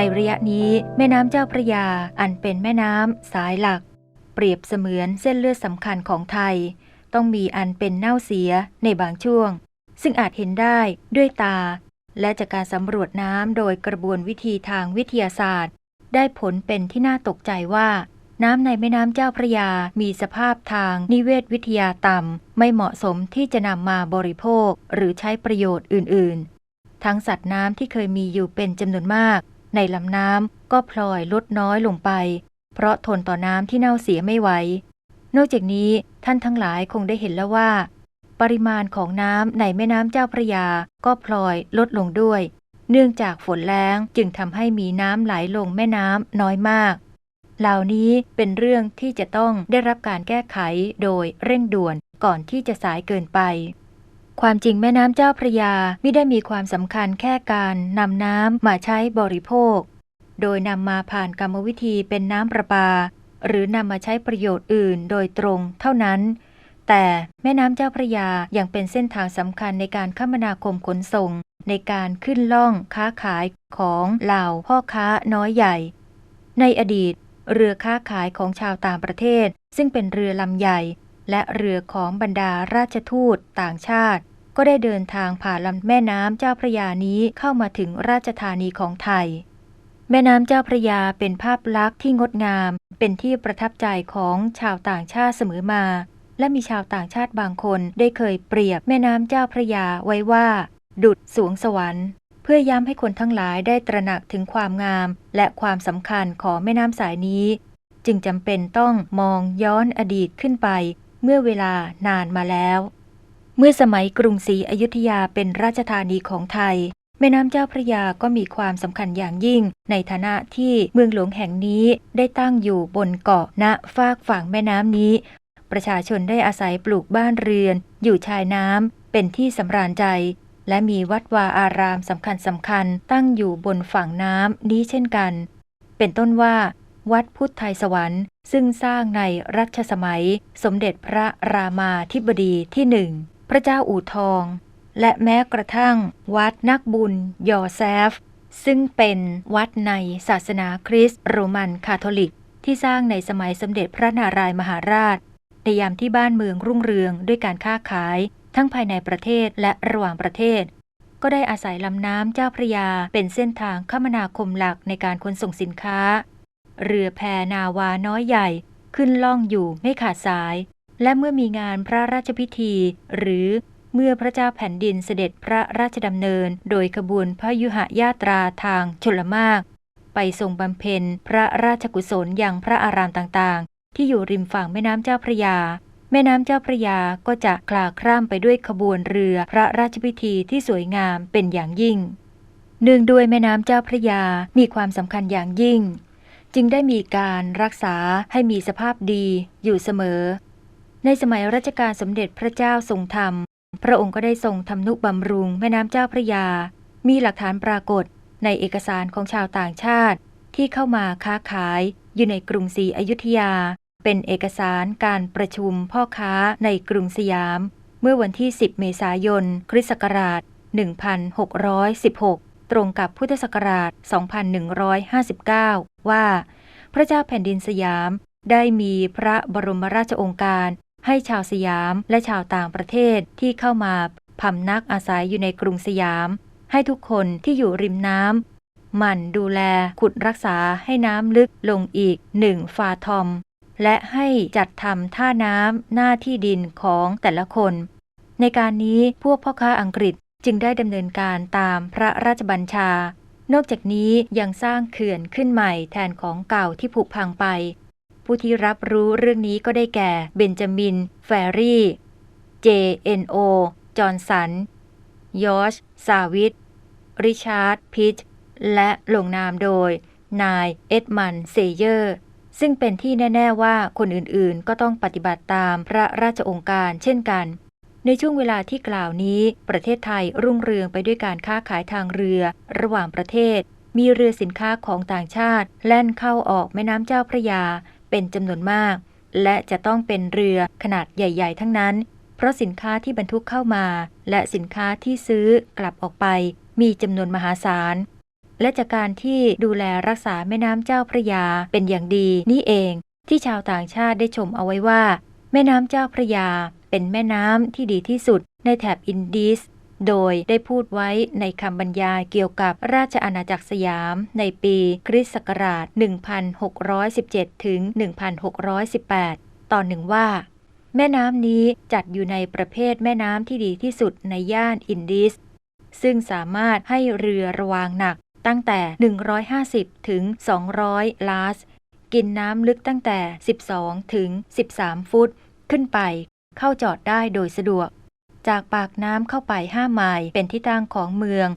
ในระยะนี้แม่น้ำเจ้าพระยาอันเป็นแม่น้ำสายหลัก เปรียบเสมือนเส้นเลือดสำคัญของไทย ต้องมีอันเป็นเน่าเสียในบางช่วง ซึ่งอาจเห็นได้ด้วยตา และจากการสำรวจน้ำโดยกระบวนวิธีทางวิทยาศาสตร์ ได้ผลเป็นที่น่าตกใจว่าน้ำในแม่น้ำเจ้าพระยา มีสภาพทางนิเวศวิทยาต่ำ ไม่เหมาะสมที่จะนำมาบริโภคหรือใช้ประโยชน์อื่น ๆ ทั้งสัตว์น้ำที่เคยมีอยู่เป็นจำนวนมาก ในลำน้ำก็พลอยลดน้อยลงไป เพราะทนต่อน้ำที่เน่าเสียไม่ไหว นอกจากนี้ท่านทั้งหลายคงได้เห็นแล้วว่า ปริมาณของน้ำในแม่น้ำเจ้าพระยาก็พลอยลดลงด้วย เนื่องจากฝนแล้งจึงทำให้มีน้ำไหลลงแม่น้ำน้อยมาก เหล่านี้เป็นเรื่องที่จะต้องได้รับการแก้ไขโดยเร่งด่วนก่อนที่จะสายเกินไป ความจริงแม่น้ำเจ้าพระยาไม่ได้มีความสำคัญแค่การนำน้ำมาใช้บริโภค โดยนำมาผ่านกรรมวิธีเป็นน้ำประปา หรือนำมาใช้ประโยชน์อื่นโดยตรงเท่านั้น แต่แม่น้ำเจ้าพระยายัางเป็นเส้นทางสำคัญในการคมนาคมขนส่ง ในการขึ้นล่องค้าขายของเหล่าพ่อค้าน้อยใหญ่ ในอดีต เรือค้าขายของชาวต่างประเทศ ซึ่งเป็นเรือลำใหญ่ และเรือของบรรดาราชทูตต่างชาติ ก็ได้เดินทางผ่านลำแม่น้ำเจ้าพระยานี้เข้ามาถึงราชธานีของไทย แม่น้ำเจ้าพระยาเป็นภาพลักษณ์ที่งดงาม เป็นที่ประทับใจของชาวต่างชาติเสมอมา และมีชาวต่างชาติบางคนได้เคยเปรียบแม่น้ำเจ้าพระยาไว้ว่า ดุดสวงสวรรค์เพื่อย้ำให้คนทั้งหลายได้ตระหนักถึงความงาม และความสำคัญของแม่น้ำสายนี้ จึงจำเป็นต้องมองย้อนอดีตขึ้นไป เมื่อเวลานานมาแล้ว เมื่อสมัยกรุงศรีอยุธยาเป็นราชธานีของไทย แม่น้ำเจ้าพระยาก็มีความสำคัญอย่างยิ่ง ในฐานะที่เมืองหลวงแห่งนี้ได้ตั้งอยู่บนเกาะณฟากฝั่งแม่น้ำนี้ ประชาชนได้อาศัยปลูกบ้านเรือน อยู่ชายน้ำเป็นที่สำราญใจ และมีวัดวาอารามสำคัญสำคัญตั้งอยู่บนฝั่งน้ำนี้เช่นกัน เป็นต้นว่า วัดพุทธไทยสวรรค์ ซึ่งสร้างในรัชสมัยสมเด็จพระรามาธิบดีที่หนึ่งพระเจ้าอู่ทอง และแม้กระทั่งวัดนักบุญยอแซฟ ซึ่งเป็นวัดในศาสนาคริสต์โรมันคาทอลิก ที่สร้างในสมัยสมเด็จพระนารายมหาราช ในยามที่บ้านเมืองรุ่งเรืองด้วยการค้าขาย ทั้งภายในประเทศและระหว่างประเทศ ก็ได้อาศัยลำน้ำเจ้าพระยาเป็นเส้นทางคมนาคมหลักในการขนส่งสินค้า เรือแพนาวาน้อยใหญ่ขึ้นล่องอยู่ไม่ขาดสาย และเมื่อมีงานพระราชพิธี หรือเมื่อพระเจ้าแผ่นดินเสด็จพระราชดำเนิน โดยขบวนพระยุหญาตราทางชลมาก ไปทรงบำเพ็ญพระราชกุศลอย่างพระอารามต่างๆ ที่อยู่ริมฝั่งแม่น้ำเจ้าพระยา แม่น้ำเจ้าพระยาก็จะคลาคร่ำไปด้วยขบวนเรือพระราชพิธีที่สวยงามเป็นอย่างยิ่งเนื่องด้วยแม่น้ำเจ้าพระยามีความสำคัญอย่างยิ่ง จึงได้มีการรักษาให้มีสภาพดีอยู่เสมอ ในสมัยรัชกาลสมเด็จพระเจ้าทรงธรรม พระองค์ก็ได้ทรงทำนุบำรุงแม่น้ำเจ้าพระยา มีหลักฐานปรากฏในเอกสารของชาวต่างชาติ ที่เข้ามาค้าขายอยู่ในกรุงศรีอยุธยา เป็นเอกสารการประชุมพ่อค้าในกรุงสยาม เมื่อวันที่ 10 เมษายน คริสต์ศักราช 1616 ตรงกับพุทธศักราช 2159 ว่า พระเจ้าแผ่นดินสยามได้มีพระบรมราชองค์การ ให้ชาวสยามและชาวต่างประเทศที่เข้ามาพำนักอาศัยอยู่ในกรุงสยาม ให้ทุกคนที่อยู่ริมน้ำหมั่นดูแลขุดรักษาให้น้ำลึกลงอีกหนึ่งฟาทอม และให้จัดทำท่าน้ำหน้าที่ดินของแต่ละคน ในการนี้พวกพ่อค้าอังกฤษจึงได้ดำเนินการตามพระราชบัญชา นอกจากนี้ยังสร้างเขื่อนขึ้นใหม่แทนของเก่าที่ผุพังไป ผู้ที่รับรู้เรื่องนี้ก็ได้แก่เบนจามิน แฟรี่ J.N.O. จอห์นสัน ยอชซาวิท ริชาร์ด พิช และลงนามโดย นาย เอ็ดมัน เซเยอร์ ซึ่งเป็นที่แน่ ๆ ว่าคนอื่นๆ ก็ต้องปฏิบัติตามพระราชองค์การเช่นกัน ในช่วงเวลาที่กล่าวนี้ ประเทศไทยรุ่งเรืองไปด้วยการค้าขายทางเรือ ระหว่างประเทศ มีเรือสินค้าของต่างชาติ แล่นเข้าออกแม่น้ำเจ้าพระยา เป็นจำนวนมาก และจะต้องเป็นเรือขนาดใหญ่ ๆ ทั้งนั้น เพราะสินค้าที่บรรทุกเข้ามา และสินค้าที่ซื้อกลับออกไป มีจำนวนมหาศาลและจากการที่ดูแลรักษาแม่น้ำเจ้าพระยาเป็นอย่างดีนี่เอง ที่ชาวต่างชาติได้ชมเอาไว้ว่า แม่น้ำเจ้าพระยา เป็นแม่น้ำที่ดีที่สุดในแถบอินดีส โดยได้พูดไว้ในคำบรรยายเกี่ยวกับราชอาณาจักรสยามในปีคริสต์ศักราช 1617 ถึง 1618 ตอนหนึ่งว่า แม่น้ำนี้จัดอยู่ในประเภทแม่น้ำที่ดีที่สุดในย่านอินดีส ซึ่งสามารถให้เรือระวางหนักตั้งแต่ 150 ถึง 200 ลาส กินน้ำลึกตั้งแต่ 12 ถึง 13 ฟุตขึ้นไป เข้าจอดได้โดยสะดวก จากปากน้ำเข้าไป5ไมล์เป็นที่ตั้งของเมือง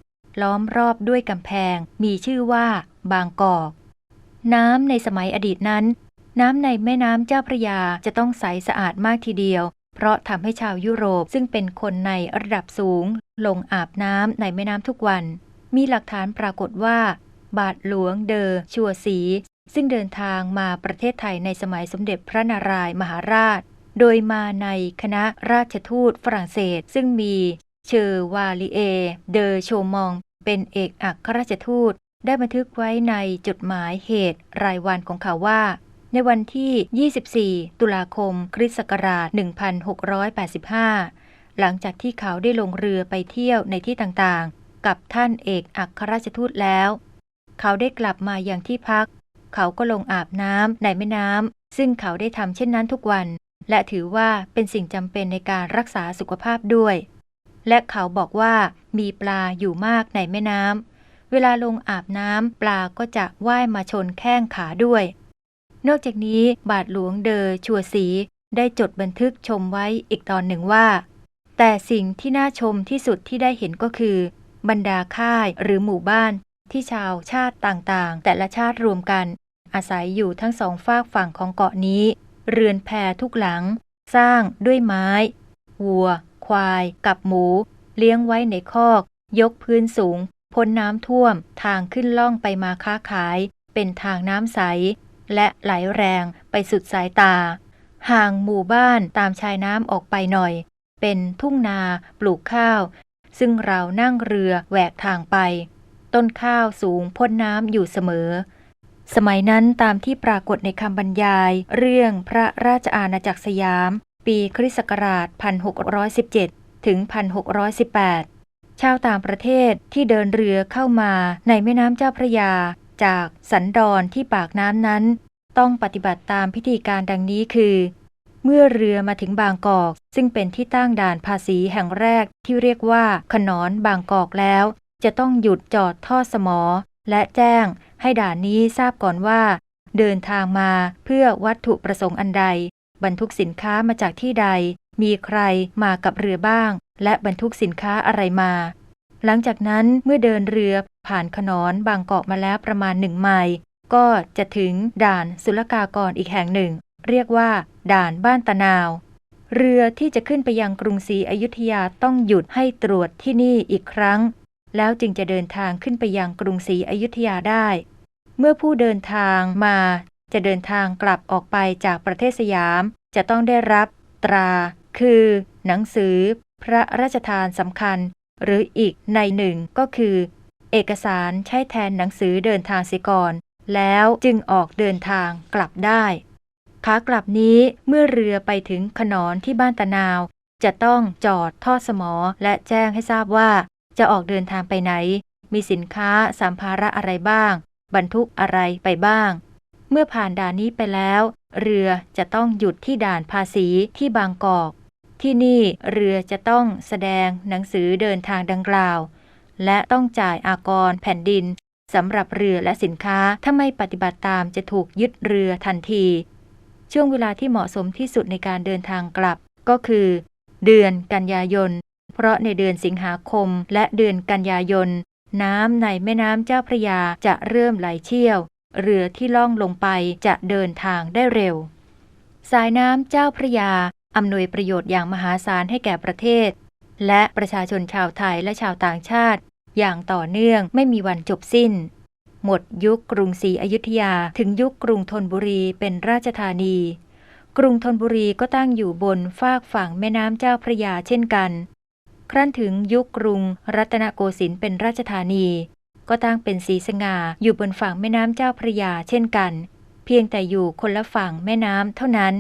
ล้อมรอบด้วยกำแพง มีชื่อว่า บางกอก น้ำในสมัยอดีตนั้น น้ำในแม่น้ำเจ้าพระยาจะต้องใสสะอาดมากทีเดียว เพราะทำให้ชาวยุโรปซึ่งเป็นคนในระดับสูง ลงอาบน้ำในแม่น้ำทุกวัน มีหลักฐานปรากฏว่า บาทหลวงเดอชัวสีซึ่งเดินทางมาประเทศไทยในสมัยสมเด็จพระนารายณ์มหาราช โดยมาในคณะราชทูตฝรั่งเศส ซึ่งมีเชอร์วาลิเอ เดอโชมอง เป็นเอกอัครราชทูต ได้บันทึกไว้ในจดหมายเหตุรายวันของเขาว่า ในวันที่ 24 ตุลาคม คริสต์ศักราช 1685 หลังจากที่เขาได้ลงเรือไปเที่ยวในที่ต่างๆ กับท่านเอกอัครราชทูตแล้ว เขาได้กลับมาอย่างที่พัก เขาก็ลงอาบน้ำในแม่น้ำซึ่งเขาได้ทำเช่นนั้นทุกวัน และถือว่าเป็นสิ่งจำเป็นในการรักษาสุขภาพด้วย และเขาบอกว่ามีปลาอยู่มากในแม่น้ำ เวลาลงอาบน้ำปลาก็จะว่ายมาชนแข้งขาด้วย นอกจากนี้บาทหลวงเดอชัวสีได้จดบันทึกชมไว้อีกตอนหนึ่งว่า แต่สิ่งที่น่าชมที่สุดที่ได้เห็นก็คือ บรรดาค่ายหรือหมู่บ้านที่ชาวชาติต่างๆ แต่ละชาติรวมกัน อาศัยอยู่ทั้งสองฝากฝั่งของเกาะนี้ เรือนแพทุกหลัง สร้างด้วยไม้ วัว ควาย กับหมู เลี้ยงไว้ในคอก ยกพื้นสูง พ้นน้ำท่วม ทางขึ้นล่องไปมาค้าขาย เป็นทางน้ำใส และไหลแรงไปสุดสายตา ห่างหมู่บ้านตามชายน้ำออกไปหน่อย เป็นทุ่งนาปลูกข้าว ซึ่งเรานั่งเรือแหวกทางไป ต้นข้าวสูงพ้นน้ำอยู่เสมอ สมัยนั้นตามที่ปรากฏในคำบรรยาย เรื่องพระราชอาณาจักรสยาม ปีคริสต์ศักราช 1617 ถึง 1618 ชาวต่างประเทศที่เดินเรือเข้ามาในแม่น้ำเจ้าพระยา จากสันดอนที่ปากน้ำนั้น ต้องปฏิบัติตามพิธีการดังนี้คือ เมื่อเรือมาถึงบางกอก ซึ่งเป็นที่ตั้งด่านภาษีแห่งแรกที่เรียกว่าขนอนบางกอกแล้ว จะต้องหยุดจอดทอดสมอและแจ้ง ให้ด่านนี้ทราบก่อนว่า เดินทางมาเพื่อวัตถุประสงค์อันใด บรรทุกสินค้ามาจากที่ใด มีใครมากับเรือบ้าง และบรรทุกสินค้าอะไรมา หลังจากนั้นเมื่อเดินเรือผ่านขนอนบางกอกมาแล้วประมาณหนึ่งไมล์ก็จะถึงด่านศุลกากรอีกแห่งหนึ่ง เรียกว่า ด่านบ้านตะนาว เรือที่จะขึ้นไปยังกรุงศรีอยุธยาต้องหยุดให้ตรวจที่นี่อีกครั้ง แล้วจึงจะเดินทางขึ้นไปยังกรุงศรีอยุธยาได้ เมื่อผู้เดินทางมา จะเดินทางกลับออกไปจากประเทศสยาม จะต้องได้รับตรา คือ หนังสือ พระราชทานสำคัญ หรืออีกในหนึ่งก็คือ เอกสารใช้แทนหนังสือเดินทางเสียก่อน แล้วจึงออกเดินทางกลับได้ขากลับนี้เมื่อเรือไปถึงขนอนที่บ้านตะนาว จะต้องจอดทอดสมอและแจ้งให้ทราบว่า จะออกเดินทางไปไหน มีสินค้าสัมภาระอะไรบ้าง บรรทุกอะไรไปบ้าง เมื่อผ่านด่านนี้ไปแล้ว เรือจะต้องหยุดที่ด่านภาษีที่บางกอก ที่นี่เรือจะต้องแสดงหนังสือเดินทางดังกล่าว และต้องจ่ายอากรแผ่นดินสำหรับเรือและสินค้าถ้าไม่ปฏิบัติตามจะถูกยึดเรือทันที ช่วงเวลาที่เหมาะสมที่สุดในการเดินทางกลับ ก็คือ เดือนกันยายน เพราะในเดือนสิงหาคมและเดือนกันยายน น้ำในแม่น้ำเจ้าพระยาจะเริ่มไหลเชี่ยว เรือที่ล่องลงไปจะเดินทางได้เร็ว สายน้ำเจ้าพระยาอำนวยประโยชน์อย่างมหาศาลให้แก่ประเทศ และประชาชนชาวไทยและชาวต่างชาติ อย่างต่อเนื่องไม่มีวันจบสิ้น หมดยุคกรุงศรีอยุธยาถึงยุคกรุงธนบุรีเป็นราชธานี กรุงธนบุรีก็ตั้งอยู่บนฟากฝั่งแม่น้ำเจ้าพระยาเช่นกัน ครั้นถึงยุคกรุง รัตนโกสินทร์เป็นราชธานี ก็ตั้งเป็นสีสง่าอยู่บนฝั่งแม่น้ำเจ้าพระยาเช่นกัน เพียงแต่อยู่คนละฝั่งแม่น้ำเท่านั้น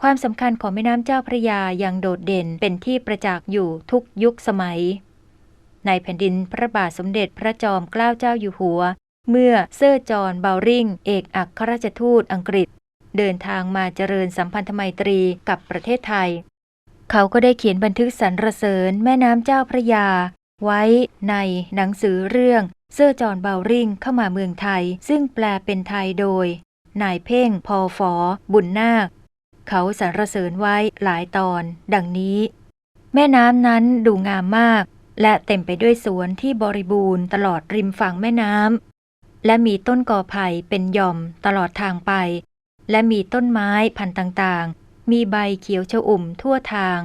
ความสำคัญของแม่น้ำเจ้าพระยายังโดดเด่นเป็นที่ประจักษ์อยู่ทุกยุคสมัย ในแผ่นดินพระบาทสมเด็จพระจอมเกล้าเจ้าอยู่หัว เมื่อเซอร์จอห์นเบลริงเอกอัครราชทูตอังกฤษ เดินทางมาเจริญสัมพันธไมตรีกับประเทศไทย เขาก็ได้เขียนบันทึกสรรเสริญแม่น้ำเจ้าพระยา ไว้ในหนังสือเรื่องเซอร์จอนเบลริงเข้ามาเมืองไทย ซึ่งแปลเป็นไทยโดย นายเพ่งพอฟอ บุญนาค เขาสรรเสริญไว้หลายตอน ดังนี้ แม่น้ำนั้นดูงามมาก และเต็มไปด้วยสวนที่บริบูรณ์ตลอดริมฝั่งแม่น้ำและมีต้นกอไผ่เป็นหย่อมตลอดทางไป และมีต้นไม้พันธุ์ต่าง มีใบเขียวชอุ่มทั่วทาง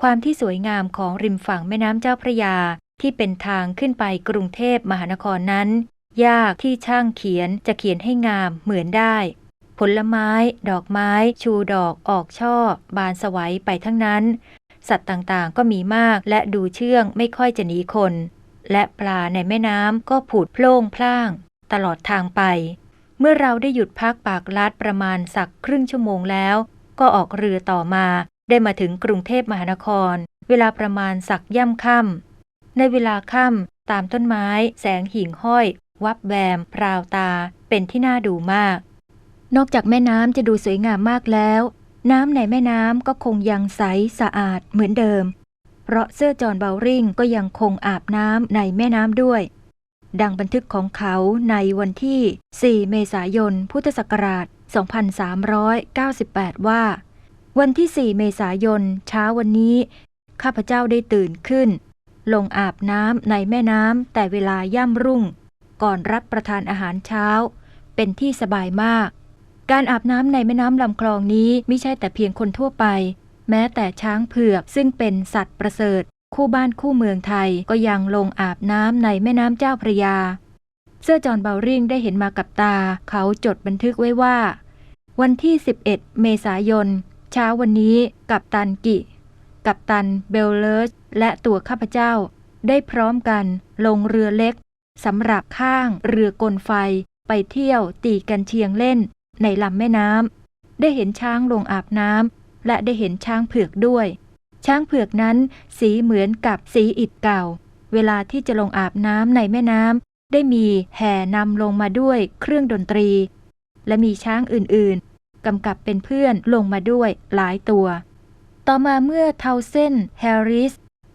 ความที่สวยงามของริมฝั่งแม่น้ำเจ้าพระยาที่เป็นทางขึ้นไปกรุงเทพมหานครนั้น ยากที่ช่างเขียนจะเขียนให้งามเหมือนได้ ผลไม้ ดอกไม้ ชูดอกออกช่อ บานสวัยไปทั้งนั้น สัตว์ต่างๆก็มีมากและดูเชื่องไม่ค่อยจะหนีคน และปลาในแม่น้ำก็ผุดโพล่งพล่าง ตลอดทางไป เมื่อเราได้หยุดพักปากลัดประมาณสักครึ่งชั่วโมงแล้ว ก็ออกเรือต่อมา ได้มาถึงกรุงเทพมหานคร เวลาประมาณสักย่ำค่ำในเวลาค่ำตามต้นไม้ แสงหิ่งห้อย วับแวม พราวตา เป็นที่น่าดูมาก นอกจากแม่น้ำจะดูสวยงามมากแล้ว น้ำในแม่น้ำก็คงยังใสสะอาดเหมือนเดิม เพราะเสื้อจอนเบลริงก็ยังคงอาบน้ำในแม่น้ำด้วยดังบันทึกของเขาในวันที่ 4 เมษายน พุทธศักราช2398 ว่า วันที่ 4 เมษายน เช้าวันนี้ ข้าพเจ้าได้ตื่นขึ้น ลงอาบน้ำในแม่น้ำแต่เวลาย่ำรุ่ง ก่อนรับประทานอาหารเช้า เป็นที่สบายมาก การอาบน้ำในแม่น้ำลำคลองนี้ไม่ใช่แต่เพียงคนทั่วไป แม้แต่ช้างเผือกซึ่งเป็นสัตว์ประเสริฐ คู่บ้านคู่เมืองไทยก็ยังลงอาบน้ำในแม่น้ำเจ้าพระยา เสื้อจอนเบลริงได้เห็นมากับตา เขาจดบันทึกไว้ว่า วันที่ 11 เมษายน เช้าวันนี้กับตันกิ กับตันเบลเลอร์และตัวข้าพเจ้า ได้พร้อมกันลงเรือเล็กสำหรับข้างเรือกลไฟไปเที่ยวตีกันเชียงเล่นในลำแม่น้ำได้เห็นช้างลงอาบน้ำและได้เห็นช้างเผือกด้วย ช้างเผือกนั้นสีเหมือนกับสีอิฐเก่า เวลาที่จะลงอาบน้ำในแม่น้ำ ได้มีแห่นำลงมาด้วยเครื่องดนตรี และมีช้างอื่นๆกำกับเป็นเพื่อนลงมาด้วยหลายตัว ต่อมาเมื่อเทาเซนแฮร์ริส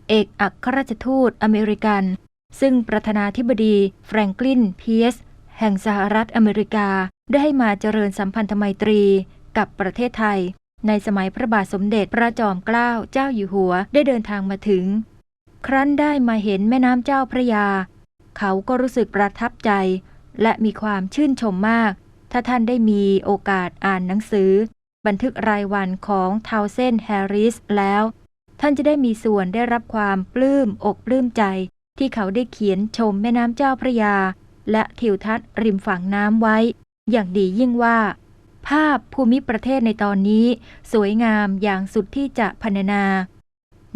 เอกอัครราชทูตอเมริกัน ซึ่งประธานาธิบดีแฟรงกลินพีเอสแห่งสหรัฐอเมริกาได้ให้มาเจริญสัมพันธไมตรีกับประเทศไทย ในสมัยพระบาทสมเด็จพระจอมเกล้าเจ้าอยู่หัวได้เดินทางมาถึง ครั้นได้มาเห็นแม่น้ำเจ้าพระยา เขาก็รู้สึกประทับใจ และมีความชื่นชมมาก ถ้าท่านได้มีโอกาสอ่านหนังสือ บันทึกรายวันของทาวเซนแฮร์ริสแล้ว ท่านจะได้มีส่วนได้รับความปลื้มอกปลื้มใจ ที่เขาได้เขียนชมแม่น้ำเจ้าพระยา และทิวทัศน์ริมฝั่งน้ำไว้ อย่างดียิ่งว่า ภาพภูมิประเทศในตอนนี้ สวยงามอย่างสุดที่จะพรรณนา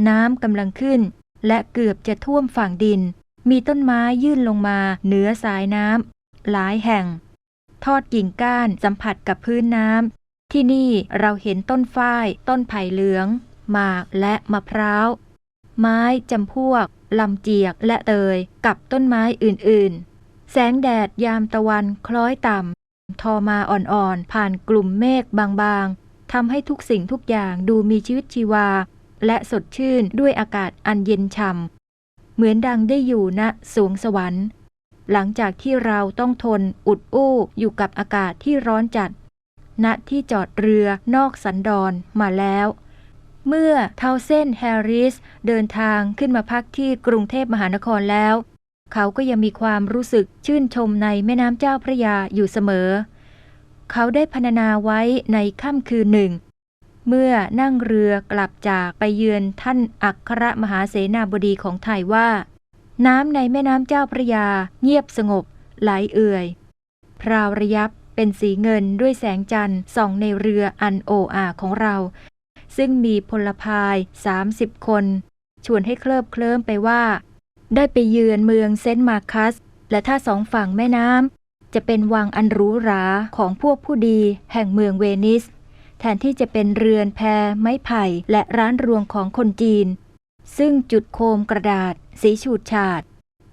น้ำกำลังขึ้น และเกือบจะท่วมฝั่งดิน มีต้นไม้ยื่นลงมาเหนือสายน้ำหลายแห่ง ทอดกิ่งก้านสัมผัสกับพื้นน้ำที่นี่เราเห็นต้นฝ้าย ต้นไผ่เหลือง หมากและมะพร้าว ไม้จำพวกลำเจียกและเตยกับต้นไม้อื่นๆ แสงแดดยามตะวันคล้อยต่ำทอมาอ่อนๆ ผ่านกลุ่มเมฆบางๆทำให้ทุกสิ่งทุกอย่างดูมีชีวิตชีวา และสดชื่นด้วยอากาศอันเย็นช่ำ เหมือนดังได้อยู่ณสวงสวรรค์ หลังจากที่เราต้องทนอุดอู้อยู่กับอากาศที่ร้อนจัด ณที่จอดเรือนอกสันดอนมาแล้ว เมื่อเทาเซนแฮร์ริสเดินทางขึ้นมาพักที่กรุงเทพมหานครแล้ว เขาก็ยังมีความรู้สึกชื่นชมในแม่น้ำเจ้าพระยาอยู่เสมอ เขาได้พรรณนาไว้ในค่ำคืนหนึ่ง เมื่อนั่งเรือกลับจากไปเยือนท่านอัครมหาเสนาบดีของไทยว่า น้ำในแม่น้ำเจ้าพระยา เงียบสงบ ไหลเอื่อย พราวระยับเป็นสีเงินด้วยแสงจันทร์ส่องในเรืออันโออาของเรา ซึ่งมีพลพาย 30 คน ชวนให้เคลิบเคลิ้มไปว่า ได้ไปเยือนเมืองเซนต์มาร์คัส และถ้าสองฝั่งแม่น้ำจะเป็นวังอันหรูหราของพวกผู้ดีแห่งเมืองเวนิส แทนที่จะเป็นเรือนแพไม้ไผ่และร้านรวงของคนจีน ซึ่งจุดโคมกระดาษ สีฉูดฉาด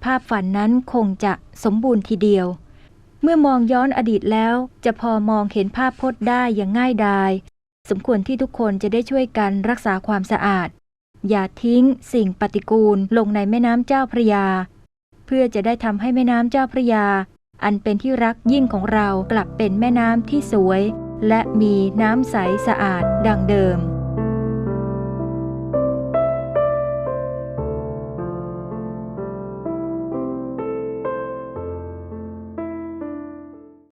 ภาพฝันนั้นคงจะสมบูรณ์ทีเดียว เมื่อมองย้อนอดีตแล้วจะพอมองเห็นภาพพจน์ได้อย่างง่ายดาย สมควรที่ทุกคนจะได้ช่วยกันรักษาความสะอาด อย่าทิ้งสิ่งปฏิกูลลงในแม่น้ำเจ้าพระยา เพื่อจะได้ทำให้แม่น้ำเจ้าพระยา อันเป็นที่รักยิ่งของเรากลับเป็นแม่น้ำที่สวย และมีน้ำใสสะอาดดังเดิม